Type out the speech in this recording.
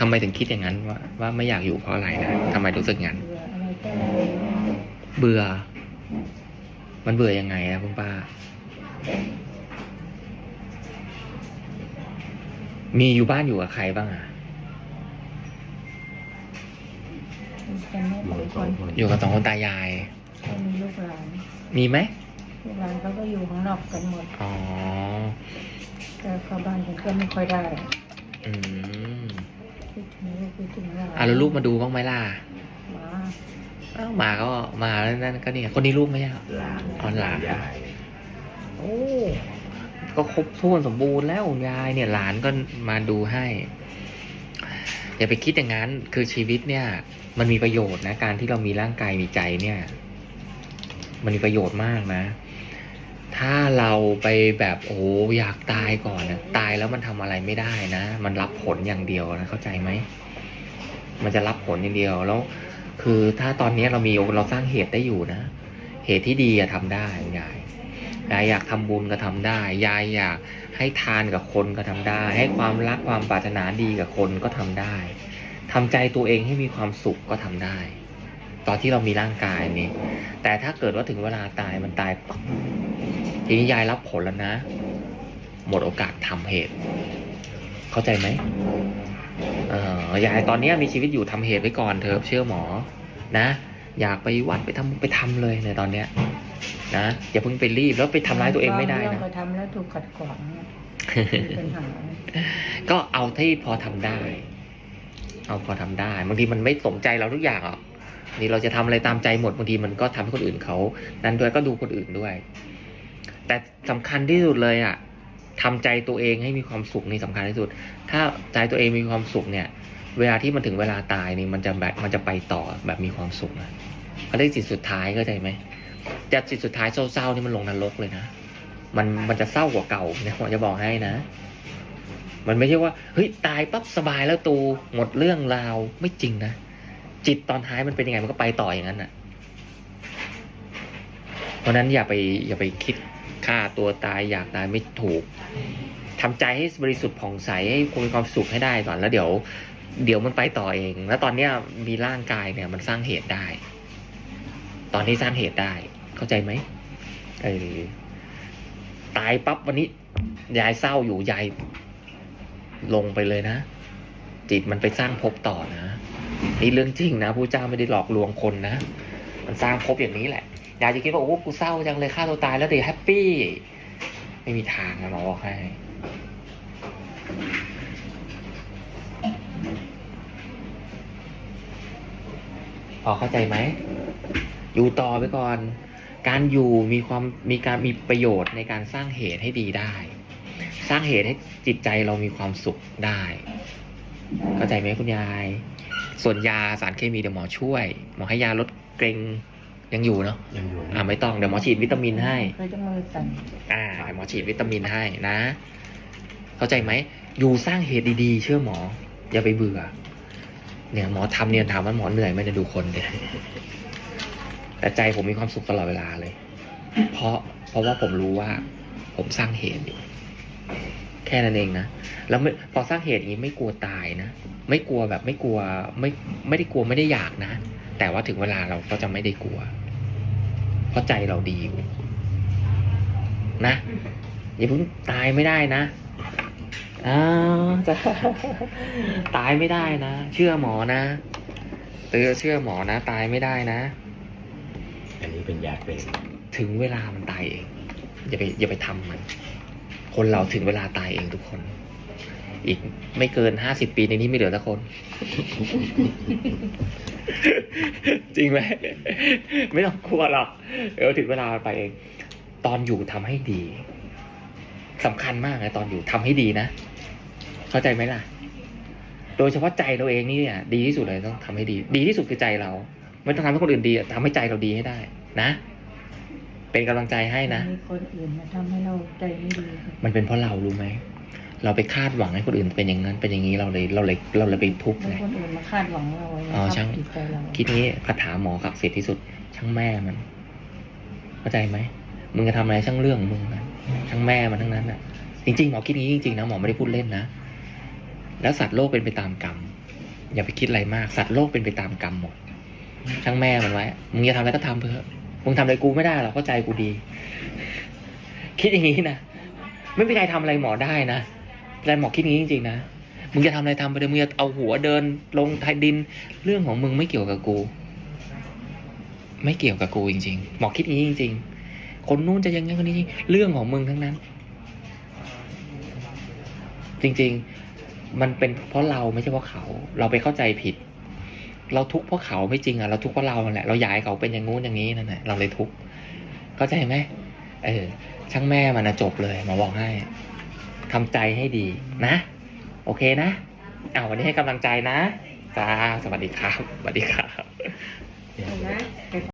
ทำไมถึงคิดอย่างนั้นว่าว่าไม่อยากอยู่เพราะอะไรนะทำไมรู้สึกงั้นเบื่ออะไรก็อะไรเบื่อ มันเบื่อยังไงนะคุณป้า มีอยู่บ้านอยู่กับใครบ้างอะกันไม่หลายคนอยู่กับสองคนตายายก็มีลูกหลานมีไหมลูกหลานเขาก็อยู่ข้างนอกกันหมดอ๋อแต่เข้าบ้านกันก็ไม่ค่อยได้ อืม อะแล้วลูกมาดูบ้างไหมล่ะหมาอ้าวมาก็มาแล้วนั่นก็เนี่ยคนนี้ลูกไหมอะหลานอ๋อหลานยายโอ้ก็ครบถ้วนสมบูรณ์แล้วคุณยายเนี่ยหลานก็มาดูให้ อย่าไปคิดอย่างนั้นคือชีวิตเนี่ย มันมีประโยชน์นะ การที่เรามีร่างกายมีใจเนี่ย มันมีประโยชน์มากนะ ถ้าเราไปแบบโอ้อยากตายก่อนนะตายแล้วมันทำอะไรไม่ได้นะ มันรับผลอย่างเดียวนะเข้าใจไหมมันจะรับผลอย่างเดียวแล้ว คือถ้าตอนนี้เรามีเราสร้างเหตุได้อยู่นะ เหตุที่ดีอะทำได้ยายยายอยากทำบุญก็ทำได้ยายอยากให้ทานกับคนก็ทำได้ ให้ความรักความปรารถนาดีกับคนก็ทำได้ทำใจตัวเองให้มีความสุขก็ทำได้ ตอนที่เรามีร่างกายนี้แต่ถ้าเกิดว่าถึงเวลาตายมันตายปั๊บ ทีนี้ยายรับผลแล้วนะ หมดโอกาสทำเหตุ เข้าใจไหมเออยายตอนเนี้ยมีชีวิตอยู่ทำเหตุไว้ก่อนเถอะเชื่อหมอ นะ อยากไปวัดไปทำไปทำเลยในตอนเนี้ย นะอย่าเพิ่งไปรีบแล้วไปทำร้ายตัวเองไม่ได้บางนะเรื่องก็ทำแล้วถูกขัดขวางเนี่ยมีปัญหาก็เอาที่พอทำได้ เอาพอทำได้บางทีมันไม่สมใจเราทุกอย่างหรอกนี่เราจะทำอะไรตามใจหมดบางทีมันก็ทำให้คนอื่นเขา นั้นด้วยก็ดูคนอื่นด้วย แต่สำคัญที่สุดเลยอะทำใจตัวเองให้มีความสุขนี่สำคัญที่สุด ถ้าใจตัวเองมีความสุขเนี่ย เวลาที่มันถึงเวลาตายนี่มันจะแบบมันจะไปต่อแบบมีความสุขนะเขาเรียกจิตสุดท้ายเข้าใจไหมจะจิตสุดท้ายเศร้าๆนี่มันลงนรกเลยนะ มันมันจะเศร้ากว่าเก่าเนี่ยผมจะบอกให้นะ มันไม่ใช่ว่าเฮ้ยตายปั๊บสบายแล้วตูหมดเรื่องราวไม่จริงนะจิตตอนท้ายมันเป็นยังไงมันก็ไปต่ออย่างนั้นน่ะ เพราะนั้นอย่าไปอย่าไปคิด ฆ่าตัวตายอยากตายไม่ถูกทำใจให้บริสุทธิ์ผ่องใสให้มีความสุขให้ได้ก่อนแล้วเดี๋ยว เดี๋ยวมันไปต่อเอง แล้วตอนเนี้ยมีร่างกายเนี่ย มันสร้างเหตุได้ ตอนนี้สร้างเหตุได้ เข้าใจไหมเออตายปั๊บวันนี้ยายเศร้าอยู่ยายลงไปเลยนะ จิตมันไปสร้างภพต่อนะนี่เรื่องจริงนะพระเจ้าไม่ได้หลอกลวงคนนะ มันสร้างภพอย่างนี้แหละ อยายจะคิดว่าโอ้กูเศร้าจังเลยฆ่าตัวตายแล้วเดี๋ยวแฮปปี้ ไม่มีทางนะหมอบอกให้พอเข้าใจไหม อยู่ต่อไปก่อน การอยู่มีความมีการมีประโยชน์ในการสร้างเหตุให้ดีได้ สร้างเหตุให้จิตใจเรามีความสุขได้ เข้าใจไหมคุณยาย ส่วนยาสารเคมีเดี๋ยวหมอช่วย หมอให้ยาลดเกร็ง ยังอยู่เนาะยังอยู่อ่าไม่ต้องเดี๋ยวหมอฉีดวิตามินให้เคยจะมือสั่นอ่าเดี๋ยวหมอฉีดวิตามินให้นะ เข้าใจไหมอยู่สร้างเหตุดีๆ เชื่อหมอ อย่าไปเบื่อ เนี่ยหมอทำเนี่ยถามว่าหมอเหนื่อยไหมเนี่ยดูคนเดียแต่ใจผมมีความสุขตลอดเวลาเลย เพราะเพราะว่าผมรู้ว่า ผมสร้างเหตุอยู่แค่นั้นเองนะ แล้วไม่พอสร้างเหตุอย่างนี้ไม่กลัวตายนะ ไม่กลัวแบบไม่กลัวไม่ไม่ได้กลัวไม่ได้อยากนะ แต่ว่าถึงเวลาเราก็จะไม่ได้กลัว เพราะใจเราดีอยู่นะอย่าเพิ่งตายไม่ได้นะอ้าวจะตายไม่ได้นะ เชื่อหมอนะเตือเชื่อหมอนะ ตายไม่ได้นะ อันนี้เป็นยาเป็นถึงเวลามันตายเอง อย่าไปอย่าไปทำมัน คนเราถึงเวลาตายเองทุกคน อีกไม่เกินห้าสิบปีในนี้ไม่เหลือสักคน จริงไหม ไม่ต้องกลัวหรอกเดี๋ยวถึงเวลามันไปเอง ตอนอยู่ทำให้ดีสำคัญมากนะตอนอยู่ทำให้ดีนะ เข้าใจไหมล่ะ โดยเฉพาะใจเราเองนี่เนี่ยดีที่สุดเลยต้องทำให้ดี ดีที่สุดคือใจเรา ไม่ต้องทำให้คนอื่นดีอะทำให้ใจเราดีให้ได้ นะเป็นกำลังใจให้นะ มีคนอื่นมาทำให้เราใจไม่ดี มันเป็นเพราะเรารู้ไหม เราไปคาดหวังให้คนอื่นเป็นอย่างนั้นเป็นอย่างนี้เราเลยเราเลยเราเลยไปทุกข์แล้วไงคนอื่นมาคาดหวังเราไว้อ๋อช่างจิตใจเราคิดนี้คาถาหมอศักดิ์สิทธิ์ที่สุด ช่างแม่มัน เข้าใจไหมมึงจะทำอะไรช่างเรื่องมึงนะช่างแม่มันทั้งนั้นอะ จริงๆหมอคิดนี้จริงๆนะหมอไม่ได้พูดเล่นนะแล้วสัตว์โลกเป็นไปตามกรรมอย่าไปคิดอะไรมาก สัตว์โลกเป็นไปตามกรรมหมดช่างแม่มันไว้มึงจะทำอะไรก็ทำไปเถอะมึงทำอะไรกูไม่ได้หรอกเข้าใจกูดี คิดอย่างนี้นะไม่มีใครทำอะไรหมอได้นะ แต่หมอคิดอย่างนี้จริงๆนะ มึงจะทำอะไรทำไปเลยมึงจะเอาหัวเดิน ลงไทยดิน เรื่องของมึงไม่เกี่ยวกับกู ไม่เกี่ยวกับกูจริง ๆ หมอคิดอย่างนี้จริง ๆ คนนู้นจะยังไงคนนี้จริงเรื่องของมึงทั้งนั้น จริง ๆ มันเป็นเพราะเราไม่ใช่เพราะเขา เราไปเข้าใจผิด เราทุกข์เพราะเขาไม่จริงอะ เราทุกข์เพราะเราแหละ เราอยากให้เขาเป็นอย่างงู้นอย่างนี้นั่นแหละ เราเลยทุกข์ เข้าใจไหมเออ ช่างแม่มันนะจบเลยหมาบอกให้ ทำใจให้ดีนะ โอเคนะเอาววันนี้ให้กำลังใจนะจ้าสวัสดีครับสวัสดีครับ เห็นไหม